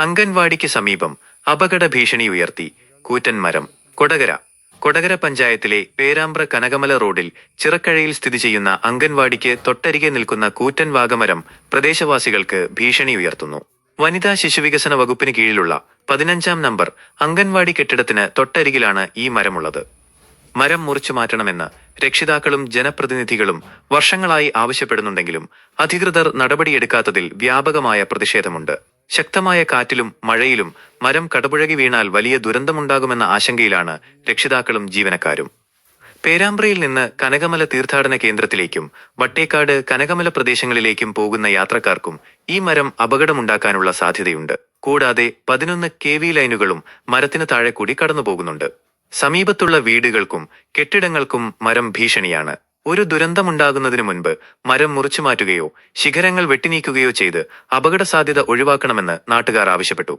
അംഗൻവാടിക്ക് സമീപം അപകട ഭീഷണി ഉയർത്തി. കൂറ്റൻ മരം കൊടകര. കൊടകര പഞ്ചായത്തിലെ പേരാമ്പ്ര കനകമല റോഡിൽ ചിറക്കഴയിൽ സ്ഥിതി ചെയ്യുന്ന അംഗൻവാടിക്ക് തൊട്ടരികെ നിൽക്കുന്ന കൂറ്റൻ വാഗമരം പ്രദേശവാസികൾക്ക് ഭീഷണി ഉയർത്തുന്നു. വനിതാ ശിശുവികസന വകുപ്പിന് കീഴിലുള്ള പതിനഞ്ചാം നമ്പർ അംഗൻവാടി കെട്ടിടത്തിന് തൊട്ടരികിലാണ് ഈ മരമുള്ളത്. മരം മുറിച്ചു മാറ്റണമെന്ന് രക്ഷിതാക്കളും ജനപ്രതിനിധികളും വർഷങ്ങളായി ആവശ്യപ്പെടുന്നുണ്ടെങ്കിലും അധികൃതർ നടപടിയെടുക്കാത്തതിൽ വ്യാപകമായ പ്രതിഷേധമുണ്ട്. ശക്തമായ കാറ്റിലും മഴയിലും മരം കടപുഴകി വീണാൽ വലിയ ദുരന്തമുണ്ടാകുമെന്ന ആശങ്കയിലാണ് രക്ഷിതാക്കളും ജീവനക്കാരും. പേരാമ്പ്രയിൽ നിന്ന് കനകമല തീർത്ഥാടന കേന്ദ്രത്തിലേക്കും വട്ടേക്കാട് കനകമല പ്രദേശങ്ങളിലേക്കും പോകുന്ന യാത്രക്കാർക്കും ഈ മരം അപകടമുണ്ടാക്കാനുള്ള സാധ്യതയുണ്ട്. കൂടാതെ പതിനൊന്ന് കെ വി ലൈനുകളും മരത്തിന് താഴെ കൂടി കടന്നുപോകുന്നുണ്ട്. സമീപത്തുള്ള വീടുകൾക്കും കെട്ടിടങ്ങൾക്കും മരം ഭീഷണിയാണ്. ഒരു ദുരന്തമുണ്ടാകുന്നതിനു മുൻപ് മരം മുറിച്ചു മാറ്റുകയോ ശിഖരങ്ങൾ വെട്ടിനീക്കുകയോ ചെയ്ത് അപകട സാധ്യത ഒഴിവാക്കണമെന്ന് നാട്ടുകാർ ആവശ്യപ്പെട്ടു